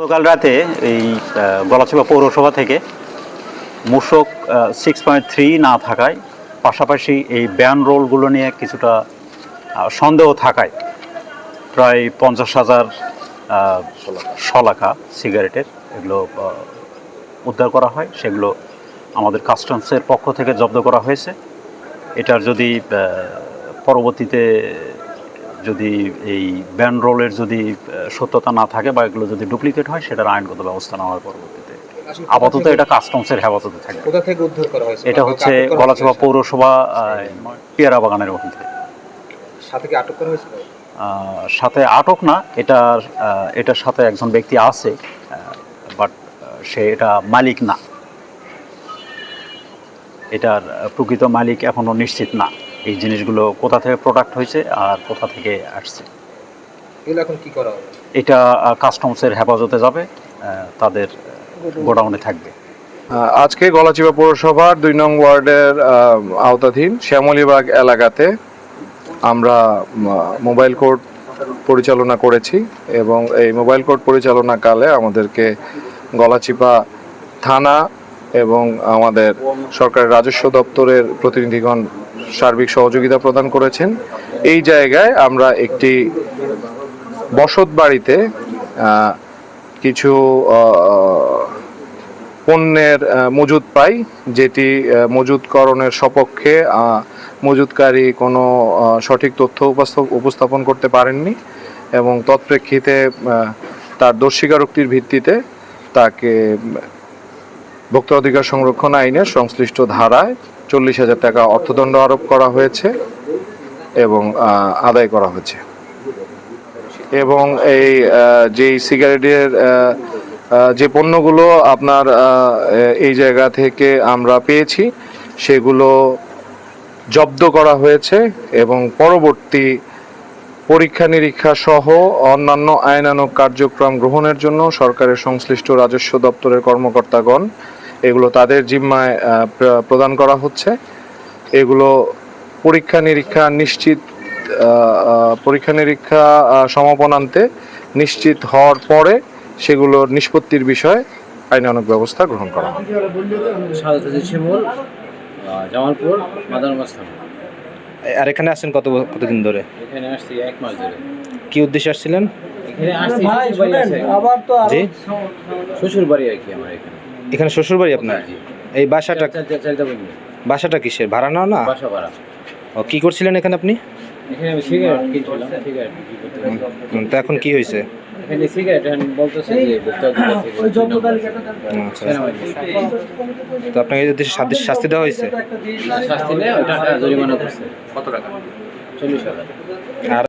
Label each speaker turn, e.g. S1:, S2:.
S1: গতকাল রাতে এই গলাচিপা পৌরসভা থেকে মূসক সিক্স পয়েন্ট থ্রি না থাকায় পাশাপাশি এই ব্যান রোলগুলো নিয়ে কিছুটা সন্দেহ থাকায় প্রায় পঞ্চাশ হাজার শলাকা সিগারেটের এগুলো উদ্ধার করা হয়। সেগুলো আমাদের কাস্টমসের পক্ষ থেকে জব্দ করা হয়েছে। এটার যদি পরবর্তীতে যদি এই ব্যান রোলের যদি সত্যতা না থাকে বা এগুলো যদি ডুপ্লিকেট হয় সেটার আইনগত ব্যবস্থা নেওয়া হয় পরবর্তীতে। আপাতত এটা কাস্টমসের হেফাজতে
S2: কোথা থেকে উদ্ধার করা হয়েছে?
S1: এটা হচ্ছে গলাচিপা পৌরসভা পেয়ারা বাগানের মধ্যে
S2: সাথে কি আটক করা হয়েছিল?
S1: সাথে আটক না এটার এটার সাথে একজন ব্যক্তি আছে বাট সে এটা মালিক না। এটার প্রকৃত মালিক এখনও নিশ্চিত না। এই জিনিসগুলো কোথা থেকে প্রোডাক্ট হয়েছে আর কোথা থেকে আসছে।
S2: এগুলো এখন কি করা হবে?
S1: এটা কাস্টমসের হেফাজতে যাবে তাদের গোডাউনে থাকবে।
S3: আজকে গলাচিপা পৌরসভার দুই নং ওয়ার্ডের আওতাধীন শ্যামলীবাগ এলাকাতে আমরা মোবাইল কোর্ট পরিচালনা করেছি এবং এই মোবাইল কোর্ট পরিচালনাকালে আমাদেরকে গলাচিপা থানা এবং আমাদের সরকারের রাজস্ব দপ্তরের প্রতিনিধিগণ সার্বিক সহযোগিতা প্রদান করেছেন। এই জায়গায় আমরা একটি বসত বাড়িতে কিছু পণ্যের মজুদ পাই, যেটি মজুদকরণের সপক্ষে মজুদকারী কোনো সঠিক তথ্য উপস্থাপ- উপস্থাপন করতে পারেননি এবং তৎপ্রেক্ষিতে তার দোষ স্বীকারোক্তির ভিত্তিতে তাকে ভোক্তা অধিকার সংরক্ষণ আইনের সংশ্লিষ্ট ধারায় চল্লিশ হাজার টাকা অর্থদণ্ড আরোপ করা হয়েছে এবং আদায় করা হয়েছে। এবং এই যেই সিগারেটের যে পণ্যগুলো আপনার এই জায়গা থেকে আমরা পেয়েছি, সেগুলো জব্দ করা হয়েছে এবং পরবর্তী পরীক্ষা নিরীক্ষা সহ অন্যান্য আইনানুগ কার্যক্রম গ্রহণের জন্য সরকারের সংশ্লিষ্ট রাজস্ব দপ্তরের কর্মকর্তাগণ এগুলো তাদের জিম্মায় প্রদান করা হচ্ছে। এগুলো পরীক্ষা নিরীক্ষা নিশ্চিত পরীক্ষা নিরীক্ষা সমাপনান্তে নিশ্চিত হওয়ার পরে সেগুলোর নিষ্পত্তির বিষয়ে আইনানুগ ব্যবস্থা গ্রহণ করা হবে।
S4: জামালপুর
S5: আর এখানে আসছেন কত কতদিন ধরে?
S4: এখানে আসছি এক মাস ধরে।
S5: কি উদ্দেশ্যে আসছিলেন?
S4: এখানে আসছি শ্বশুর বাড়ি আর কি আমার এখানে।
S5: এখানে শ্বশুর বাড়ি আপনার এই বাসাটা বাসাটা কিসের? ভাড়া নাও না?
S4: বাসা ভাড়া।
S5: ও কি করছিলেন এখানে আপনি? তো এখন কি হয়েছে। আচ্ছা
S4: সেনাবাহিনী।
S5: তো আপনাকে এই উদ্দেশ্যে শাস্তি- দেওয়া হয়েছে?
S4: শাস্তি নেই ওই টাকা জরিমানা করছে। কত টাকা? চল্লিশ হাজার।
S5: আর